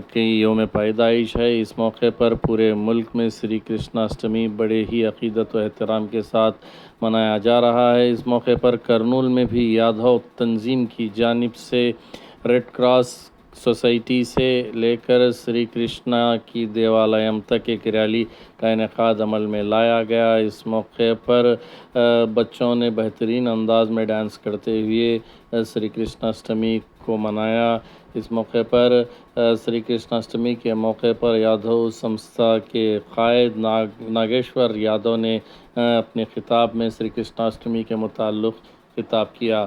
کہ یوم پیدائش ہے، اس موقع پر پورے ملک میں سری کرشنا اشٹمی بڑے ہی عقیدت و احترام کے ساتھ منایا جا رہا ہے۔ اس موقع پر کرنول میں بھی یادو تنظیم کی جانب سے ریڈ کراس سوسائٹی سے لے کر سری کرشنا کی دیوالیم تک ایک ریلی کا انعقاد عمل میں لایا گیا۔ اس موقع پر بچوں نے بہترین انداز میں ڈانس کرتے ہوئے سری کرشنا اشٹمی کو منایا۔ اس موقع پر سری کرشنا اشٹمی کے موقع پر یادو سمستھا کے قائد ناگ، ناگیشور یادو نے اپنے خطاب میں سری کرشنا اشٹمی کے متعلق خطاب کیا۔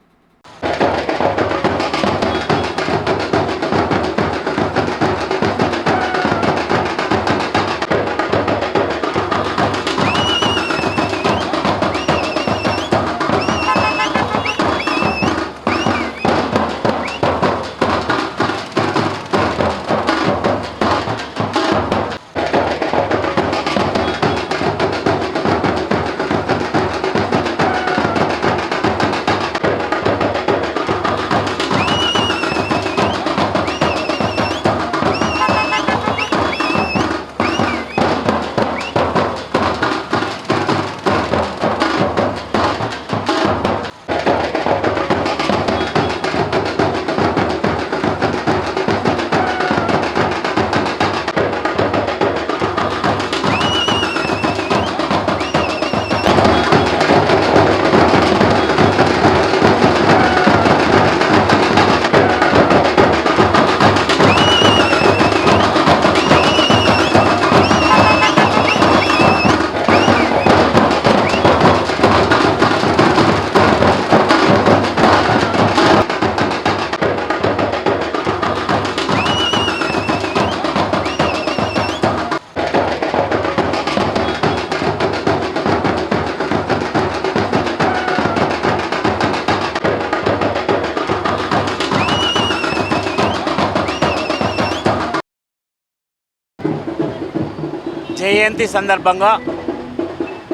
జయంతి సందర్భంగా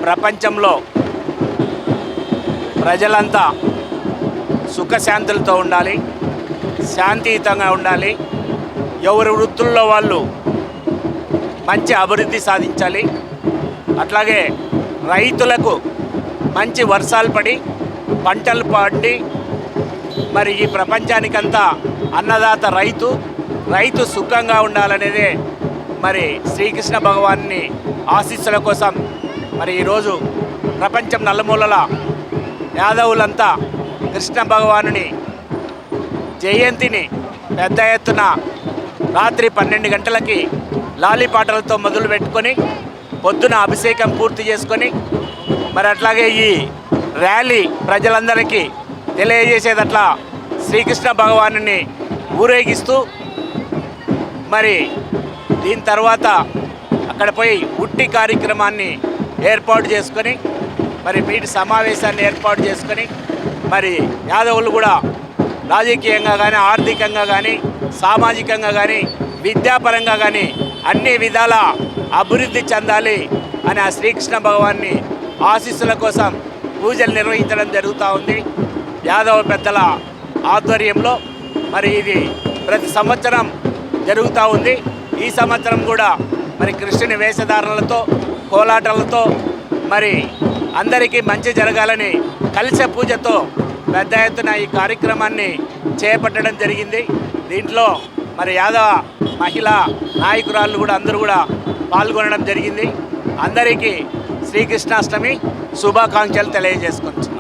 ప్రపంచంలో ప్రజలంతా సుఖశాంతులతో ఉండాలి శాంతియుతంగా ఉండాలి. ఎవరి వృత్తుల్లో వాళ్ళు మంచి అభివృద్ధి సాధించాలి. అట్లాగే రైతులకు మంచి వర్షాలు పడి పంటలు పండి మరి ఈ ప్రపంచానికంతా అన్నదాత రైతు రైతు సుఖంగా ఉండాలనేదే మరి శ్రీకృష్ణ భగవాన్ని ఆశీస్సుల కోసం మరి ఈరోజు ప్రపంచం నల్లమూలల యాదవులంతా కృష్ణ భగవానుని జయంతిని పెద్ద ఎత్తున రాత్రి పన్నెండు గంటలకి లాలిపాటలతో మొదలు పెట్టుకొని పొద్దున అభిషేకం పూర్తి చేసుకొని మరి అట్లాగే ఈ ర్యాలీ ప్రజలందరికీ తెలియజేసేదట్లా శ్రీకృష్ణ భగవాను ఊరేగిస్తూ మరి దీని తర్వాత అక్కడ పోయి ఉట్టి కార్యక్రమాన్ని ఏర్పాటు చేసుకొని మరి మీటి సమావేశాన్ని ఏర్పాటు చేసుకొని మరి యాదవులు కూడా రాజకీయంగా కానీ ఆర్థికంగా కానీ సామాజికంగా కానీ విద్యాపరంగా కానీ అన్ని విధాల అభివృద్ధి చెందాలి అని ఆ శ్రీకృష్ణ భగవాన్ని ఆశీస్సుల కోసం పూజలు నిర్వహించడం జరుగుతూ ఉంది. యాదవ పెద్దల ఆధ్వర్యంలో మరి ఇది ప్రతి సంవత్సరం జరుగుతూ ఉంది. ఈ సంవత్సరం కూడా మరి కృష్ణుని వేషధారణలతో కోలాటాలతో మరి అందరికీ మంచి జరగాలని కలిసే పూజతో పెద్ద ఎత్తున ఈ కార్యక్రమాన్ని చేపట్టడం జరిగింది. దీంట్లో మరి యాదవ మహిళా నాయకురాళ్ళు కూడా అందరూ కూడా పాల్గొనడం జరిగింది. అందరికీ శ్రీకృష్ణాష్టమి శుభాకాంక్షలు తెలియజేసుకొచ్చు